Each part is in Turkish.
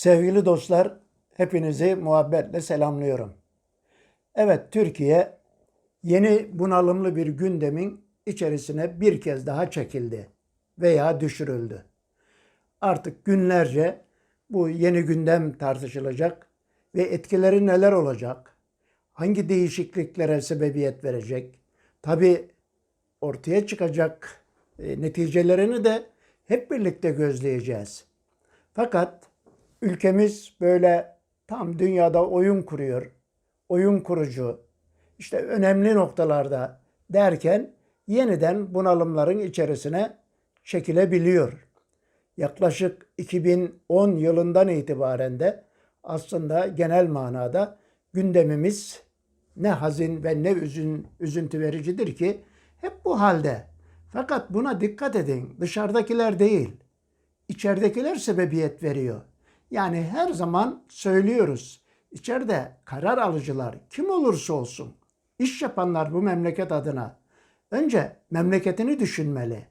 Sevgili dostlar, hepinizi muhabbetle selamlıyorum. Evet, Türkiye yeni bunalımlı bir gündemin içerisine bir kez daha çekildi veya düşürüldü. Artık günlerce bu yeni gündem tartışılacak ve etkileri neler olacak? Hangi değişikliklere sebebiyet verecek? Tabii ortaya çıkacak e, neticelerini de hep birlikte gözleyeceğiz. Fakat ülkemiz böyle tam dünyada oyun kuruyor, oyun kurucu, işte önemli noktalarda derken yeniden bunalımların içerisine çekilebiliyor. Yaklaşık 2010 yılından itibaren de aslında genel manada gündemimiz ne hazin ve ne üzün, üzüntü vericidir ki hep bu halde. Fakat buna dikkat edin. Dışarıdakiler değil, içeridekiler sebebiyet veriyor. Yani her zaman söylüyoruz. İçeride karar alıcılar kim olursa olsun, iş yapanlar bu memleket adına önce memleketini düşünmeli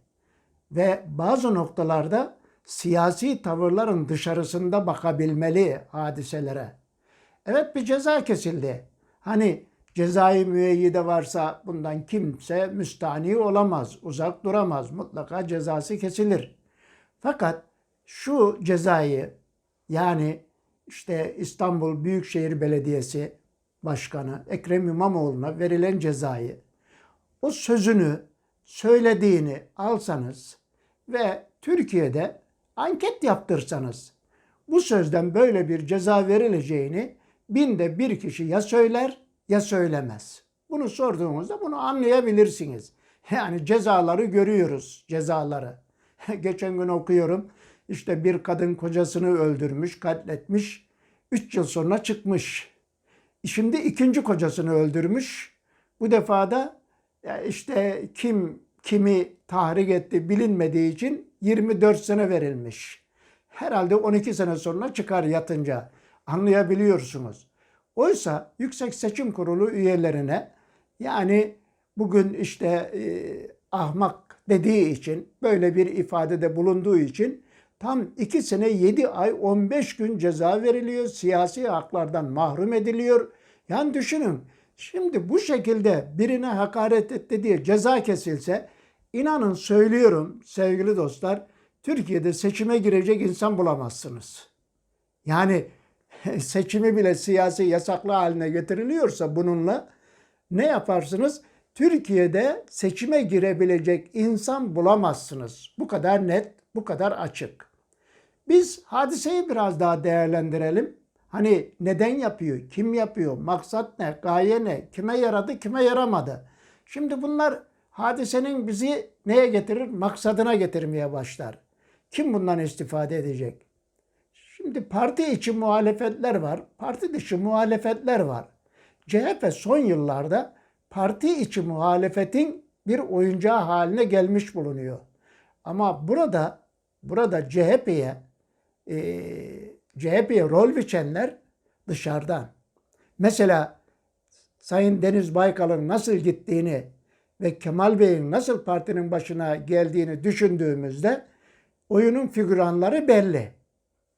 ve bazı noktalarda siyasi tavırların dışarısında bakabilmeli hadiselere. Evet bir ceza kesildi. Hani cezai müeyyide varsa bundan kimse müstani olamaz, uzak duramaz. Mutlaka cezası kesilir. Fakat şu cezayı yani işte İstanbul Büyükşehir Belediyesi Başkanı Ekrem İmamoğlu'na verilen cezayı o sözünü söylediğini alsanız ve Türkiye'de anket yaptırsanız bu sözden böyle bir ceza verileceğini binde bir kişi ya söyler ya söylemez. Bunu sorduğunuzda bunu anlayabilirsiniz. Yani cezaları görüyoruz, cezaları. Geçen gün okuyorum. İşte bir kadın kocasını öldürmüş, katletmiş. Üç yıl sonra çıkmış. Şimdi ikinci kocasını öldürmüş. Bu defa da işte kim kimi tahrik etti bilinmediği için 24 sene verilmiş. Herhalde 12 sene sonra çıkar yatınca. Anlayabiliyorsunuz. Oysa Yüksek Seçim Kurulu üyelerine yani bugün işte e, ahmak dediği için böyle bir ifadede bulunduğu için tam 2 sene 7 ay 15 gün ceza veriliyor. Siyasi haklardan mahrum ediliyor. Yani düşünün şimdi bu şekilde birine hakaret etti diye ceza kesilse inanın söylüyorum sevgili dostlar Türkiye'de seçime girecek insan bulamazsınız. Yani seçimi bile siyasi yasaklı haline getiriliyorsa bununla ne yaparsınız? Türkiye'de seçime girebilecek insan bulamazsınız. Bu kadar net, bu kadar açık. Biz hadiseyi biraz daha değerlendirelim. Hani neden yapıyor, kim yapıyor, maksat ne, gaye ne, kime yaradı, kime yaramadı. Şimdi bunlar hadisenin bizi neye getirir? Maksadına getirmeye başlar. Kim bundan istifade edecek? Şimdi parti içi muhalefetler var, parti dışı muhalefetler var. CHP son yıllarda parti içi muhalefetin bir oyuncağı haline gelmiş bulunuyor. Ama burada burada CHP'ye e, CHP'ye rol biçenler dışarıdan. Mesela Sayın Deniz Baykal'ın nasıl gittiğini ve Kemal Bey'in nasıl partinin başına geldiğini düşündüğümüzde oyunun figüranları belli.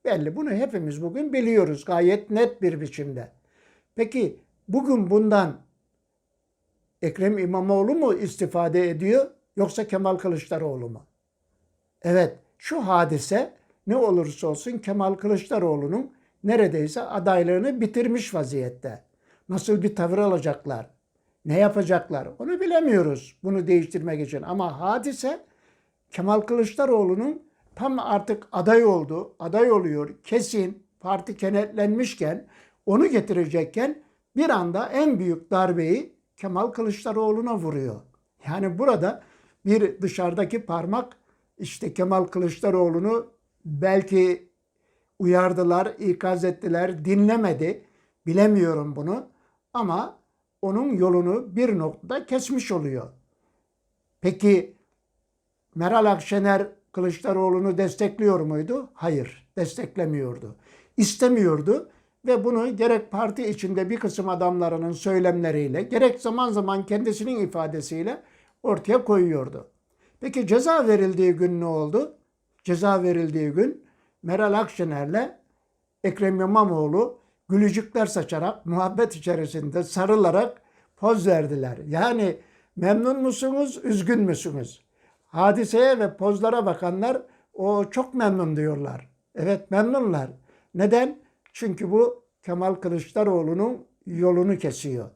Belli. Bunu hepimiz bugün biliyoruz gayet net bir biçimde. Peki bugün bundan Ekrem İmamoğlu mu istifade ediyor yoksa Kemal Kılıçdaroğlu mu? Evet şu hadise ne olursa olsun Kemal Kılıçdaroğlu'nun neredeyse adaylığını bitirmiş vaziyette. Nasıl bir tavır alacaklar? Ne yapacaklar? Onu bilemiyoruz bunu değiştirmek için. Ama hadise Kemal Kılıçdaroğlu'nun tam artık aday oldu, aday oluyor, kesin parti kenetlenmişken, onu getirecekken bir anda en büyük darbeyi Kemal Kılıçdaroğlu'na vuruyor. Yani burada bir dışarıdaki parmak işte Kemal Kılıçdaroğlu'nu belki uyardılar, ikaz ettiler, dinlemedi. Bilemiyorum bunu ama onun yolunu bir noktada kesmiş oluyor. Peki Meral Akşener Kılıçdaroğlu'nu destekliyor muydu? Hayır, desteklemiyordu. İstemiyordu ve bunu gerek parti içinde bir kısım adamlarının söylemleriyle, gerek zaman zaman kendisinin ifadesiyle ortaya koyuyordu. Peki ceza verildiği gün ne oldu? Ceza verildiği gün Meral Akşener'le Ekrem İmamoğlu gülücükler saçarak, muhabbet içerisinde sarılarak poz verdiler. Yani memnun musunuz, üzgün müsünüz? Hadiseye ve pozlara bakanlar o çok memnun diyorlar. Evet memnunlar. Neden? Çünkü bu Kemal Kılıçdaroğlu'nun yolunu kesiyor.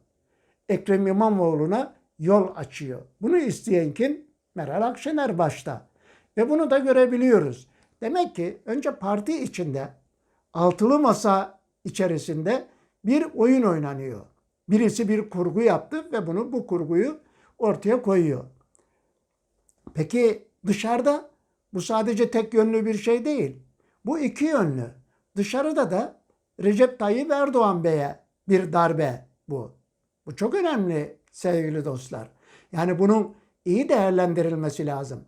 Ekrem İmamoğlu'na yol açıyor. Bunu isteyen kim? Meral Akşener başta. Ve bunu da görebiliyoruz. Demek ki önce parti içinde altılı masa içerisinde bir oyun oynanıyor. Birisi bir kurgu yaptı ve bunu bu kurguyu ortaya koyuyor. Peki dışarıda bu sadece tek yönlü bir şey değil. Bu iki yönlü. Dışarıda da Recep Tayyip Erdoğan Bey'e bir darbe bu. Bu çok önemli sevgili dostlar. Yani bunun iyi değerlendirilmesi lazım.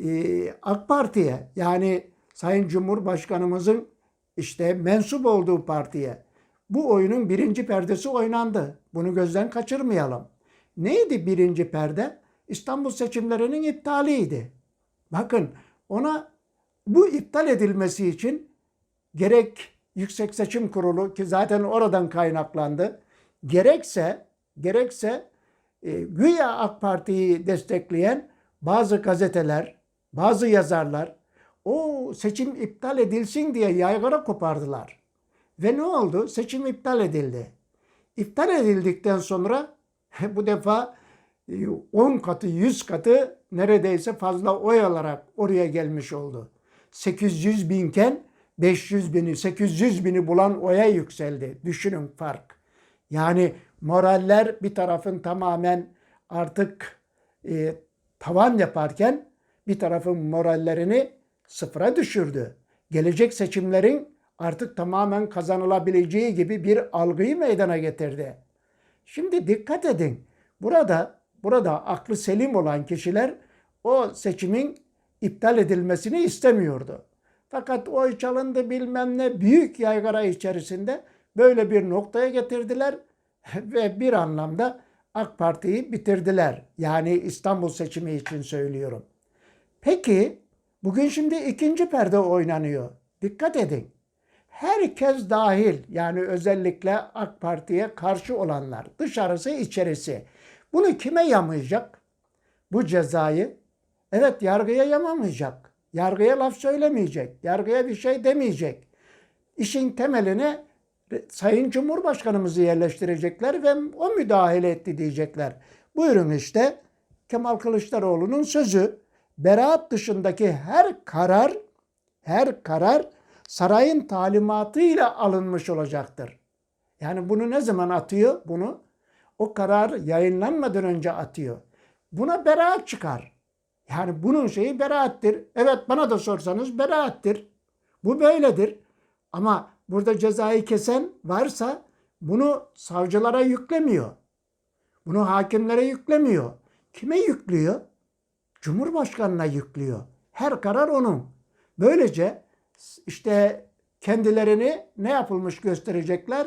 Ee, AK Parti'ye yani Sayın Cumhurbaşkanımızın işte mensup olduğu partiye bu oyunun birinci perdesi oynandı. Bunu gözden kaçırmayalım. Neydi birinci perde? İstanbul seçimlerinin iptaliydi. Bakın ona bu iptal edilmesi için gerek Yüksek Seçim Kurulu ki zaten oradan kaynaklandı. Gerekse gerekse e, güya AK Parti'yi destekleyen bazı gazeteler, bazı yazarlar o seçim iptal edilsin diye yaygara kopardılar. Ve ne oldu? Seçim iptal edildi. İptal edildikten sonra bu defa 10 katı 100 katı neredeyse fazla oy alarak oraya gelmiş oldu. 800 binken 500 bini 800 bini bulan oya yükseldi. Düşünün fark. Yani moraller bir tarafın tamamen artık e, tavan yaparken bir tarafın morallerini sıfıra düşürdü. Gelecek seçimlerin artık tamamen kazanılabileceği gibi bir algıyı meydana getirdi. Şimdi dikkat edin. Burada burada aklı selim olan kişiler o seçimin iptal edilmesini istemiyordu. Fakat oy çalındı bilmem ne büyük yaygara içerisinde böyle bir noktaya getirdiler ve bir anlamda AK Parti'yi bitirdiler. Yani İstanbul seçimi için söylüyorum. Peki bugün şimdi ikinci perde oynanıyor. Dikkat edin. Herkes dahil yani özellikle AK Parti'ye karşı olanlar dışarısı içerisi. Bunu kime yamayacak? Bu cezayı evet yargıya yamamayacak. Yargıya laf söylemeyecek. Yargıya bir şey demeyecek. İşin temeline Sayın Cumhurbaşkanımızı yerleştirecekler ve o müdahale etti diyecekler. Buyurun işte Kemal Kılıçdaroğlu'nun sözü. Beraat dışındaki her karar, her karar sarayın talimatıyla alınmış olacaktır. Yani bunu ne zaman atıyor? Bunu o karar yayınlanmadan önce atıyor. Buna beraat çıkar. Yani bunun şeyi beraattir. Evet bana da sorsanız beraattir. Bu böyledir. Ama burada cezayı kesen varsa bunu savcılara yüklemiyor. Bunu hakimlere yüklemiyor. Kime yüklüyor? Cumhurbaşkanına yüklüyor. Her karar onun. Böylece işte kendilerini ne yapılmış gösterecekler?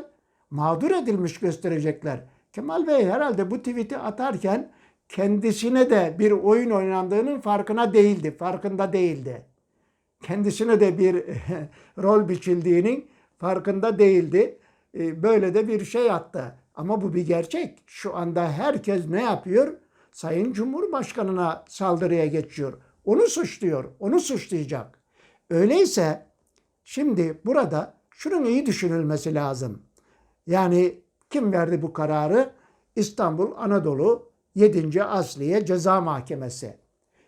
Mağdur edilmiş gösterecekler. Kemal Bey herhalde bu tweet'i atarken kendisine de bir oyun oynandığının farkına değildi, farkında değildi. Kendisine de bir rol biçildiğinin farkında değildi. E, böyle de bir şey attı. Ama bu bir gerçek. Şu anda herkes ne yapıyor? Sayın Cumhurbaşkanına saldırıya geçiyor. Onu suçluyor, onu suçlayacak. Öyleyse şimdi burada şunun iyi düşünülmesi lazım. Yani kim verdi bu kararı? İstanbul Anadolu 7. Asliye Ceza Mahkemesi.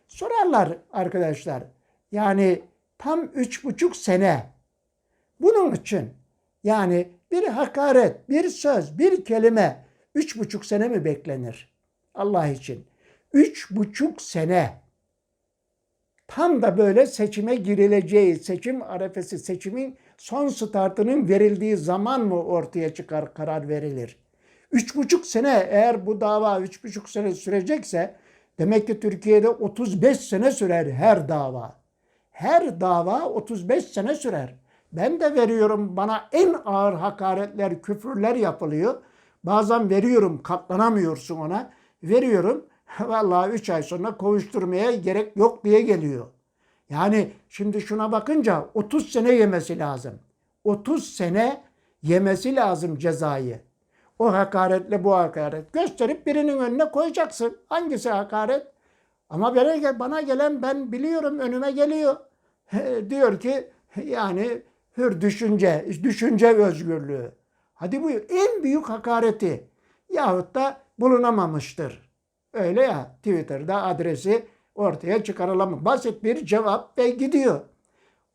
Sorarlar arkadaşlar. Yani tam üç buçuk sene bunun için yani bir hakaret, bir söz, bir kelime üç buçuk sene mi beklenir? Allah için. Üç buçuk sene tam da böyle seçime girileceği, seçim arefesi, seçimin son startının verildiği zaman mı ortaya çıkar, karar verilir? Üç buçuk sene eğer bu dava üç buçuk sene sürecekse demek ki Türkiye'de 35 sene sürer her dava. Her dava 35 sene sürer. Ben de veriyorum bana en ağır hakaretler, küfürler yapılıyor. Bazen veriyorum katlanamıyorsun ona. Veriyorum vallahi 3 ay sonra kovuşturmaya gerek yok diye geliyor. Yani şimdi şuna bakınca 30 sene yemesi lazım. 30 sene yemesi lazım cezayı. O hakaretle bu hakaret. Gösterip birinin önüne koyacaksın. Hangisi hakaret? Ama bana, gelen ben biliyorum önüme geliyor. Diyor ki yani hür düşünce, düşünce özgürlüğü. Hadi buyur. En büyük hakareti yahut da bulunamamıştır. Öyle ya Twitter'da adresi ortaya çıkarılamıyor. Basit bir cevap ve gidiyor.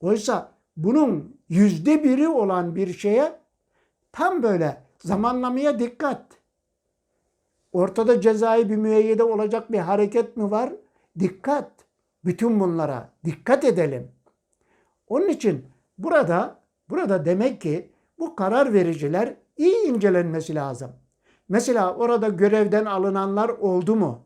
Oysa bunun yüzde biri olan bir şeye tam böyle zamanlamaya dikkat. Ortada cezai bir müeyyide olacak bir hareket mi var? Dikkat. Bütün bunlara dikkat edelim. Onun için burada burada demek ki bu karar vericiler iyi incelenmesi lazım. Mesela orada görevden alınanlar oldu mu?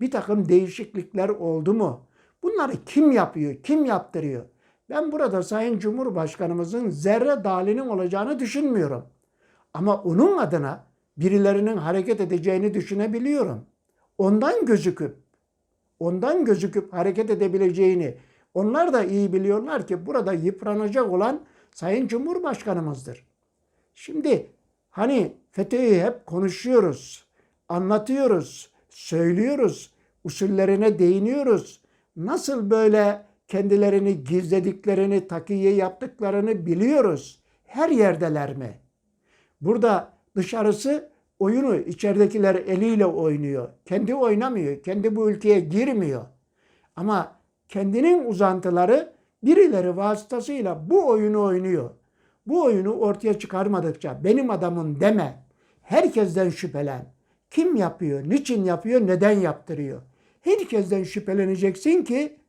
Bir takım değişiklikler oldu mu? Bunları kim yapıyor? Kim yaptırıyor? Ben burada Sayın Cumhurbaşkanımızın zerre dalinin olacağını düşünmüyorum. Ama onun adına birilerinin hareket edeceğini düşünebiliyorum. Ondan gözüküp, ondan gözüküp hareket edebileceğini onlar da iyi biliyorlar ki burada yıpranacak olan Sayın Cumhurbaşkanımızdır. Şimdi hani FETÖ'yü hep konuşuyoruz, anlatıyoruz, söylüyoruz, usullerine değiniyoruz. Nasıl böyle kendilerini gizlediklerini, takiye yaptıklarını biliyoruz. Her yerdeler mi? Burada dışarısı oyunu içeridekiler eliyle oynuyor. Kendi oynamıyor. Kendi bu ülkeye girmiyor. Ama kendinin uzantıları birileri vasıtasıyla bu oyunu oynuyor. Bu oyunu ortaya çıkarmadıkça benim adamım deme. Herkesten şüphelen. Kim yapıyor, niçin yapıyor, neden yaptırıyor? Herkesten şüpheleneceksin ki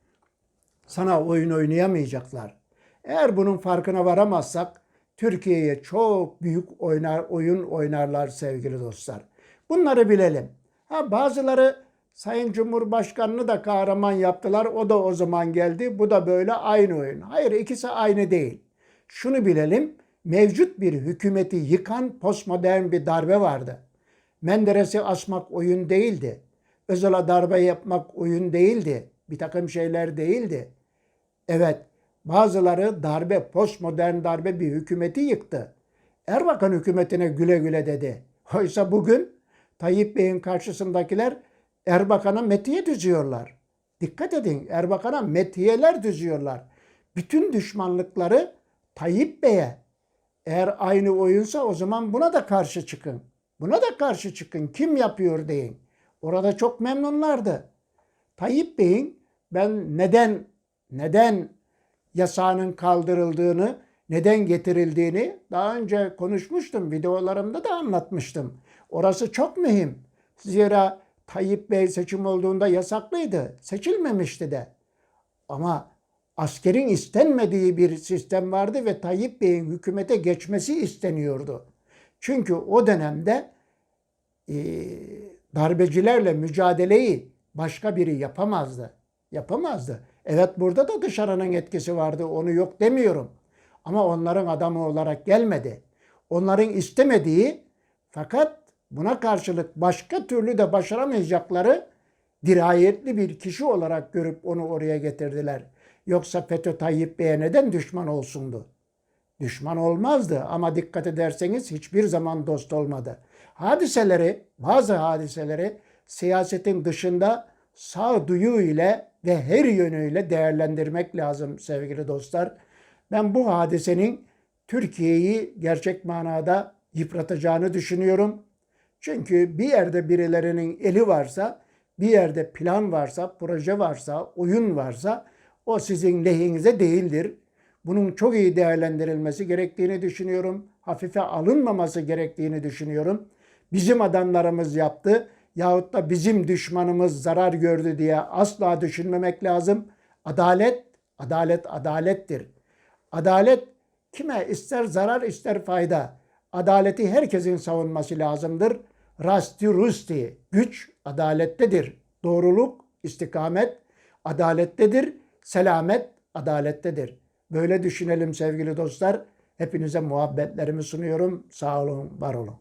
sana oyun oynayamayacaklar. Eğer bunun farkına varamazsak Türkiye'ye çok büyük oynar, oyun oynarlar sevgili dostlar. Bunları bilelim. Ha bazıları Sayın Cumhurbaşkanını da kahraman yaptılar. O da o zaman geldi. Bu da böyle aynı oyun. Hayır ikisi aynı değil. Şunu bilelim. Mevcut bir hükümeti yıkan postmodern bir darbe vardı. Menderes'i asmak oyun değildi. Özal'a darbe yapmak oyun değildi. Bir takım şeyler değildi. Evet bazıları darbe, postmodern darbe bir hükümeti yıktı. Erbakan hükümetine güle güle dedi. Oysa bugün Tayyip Bey'in karşısındakiler Erbakan'a metiye düzüyorlar. Dikkat edin Erbakan'a metiyeler düzüyorlar. Bütün düşmanlıkları Tayyip Bey'e. Eğer aynı oyunsa o zaman buna da karşı çıkın. Buna da karşı çıkın. Kim yapıyor deyin. Orada çok memnunlardı. Tayyip Bey'in ben neden neden yasağının kaldırıldığını, neden getirildiğini daha önce konuşmuştum. Videolarımda da anlatmıştım. Orası çok mühim. Zira Tayyip Bey seçim olduğunda yasaklıydı. Seçilmemişti de. Ama askerin istenmediği bir sistem vardı ve Tayyip Bey'in hükümete geçmesi isteniyordu. Çünkü o dönemde e, darbecilerle mücadeleyi başka biri yapamazdı. Yapamazdı. Evet burada da dışarının etkisi vardı. Onu yok demiyorum. Ama onların adamı olarak gelmedi. Onların istemediği fakat buna karşılık başka türlü de başaramayacakları dirayetli bir kişi olarak görüp onu oraya getirdiler. Yoksa FETÖ Tayyip Bey'e neden düşman olsundu? Düşman olmazdı ama dikkat ederseniz hiçbir zaman dost olmadı. Hadiseleri, bazı hadiseleri siyasetin dışında sağduyu ile ve her yönüyle değerlendirmek lazım sevgili dostlar. Ben bu hadisenin Türkiye'yi gerçek manada yıpratacağını düşünüyorum. Çünkü bir yerde birilerinin eli varsa, bir yerde plan varsa, proje varsa, oyun varsa o sizin lehinize değildir. Bunun çok iyi değerlendirilmesi gerektiğini düşünüyorum. Hafife alınmaması gerektiğini düşünüyorum. Bizim adamlarımız yaptı yahut da bizim düşmanımız zarar gördü diye asla düşünmemek lazım. Adalet, adalet adalettir. Adalet kime ister zarar ister fayda. Adaleti herkesin savunması lazımdır. Rasti rusti, güç adalettedir. Doğruluk, istikamet adalettedir. Selamet adalettedir. Böyle düşünelim sevgili dostlar. Hepinize muhabbetlerimi sunuyorum. Sağ olun, var olun.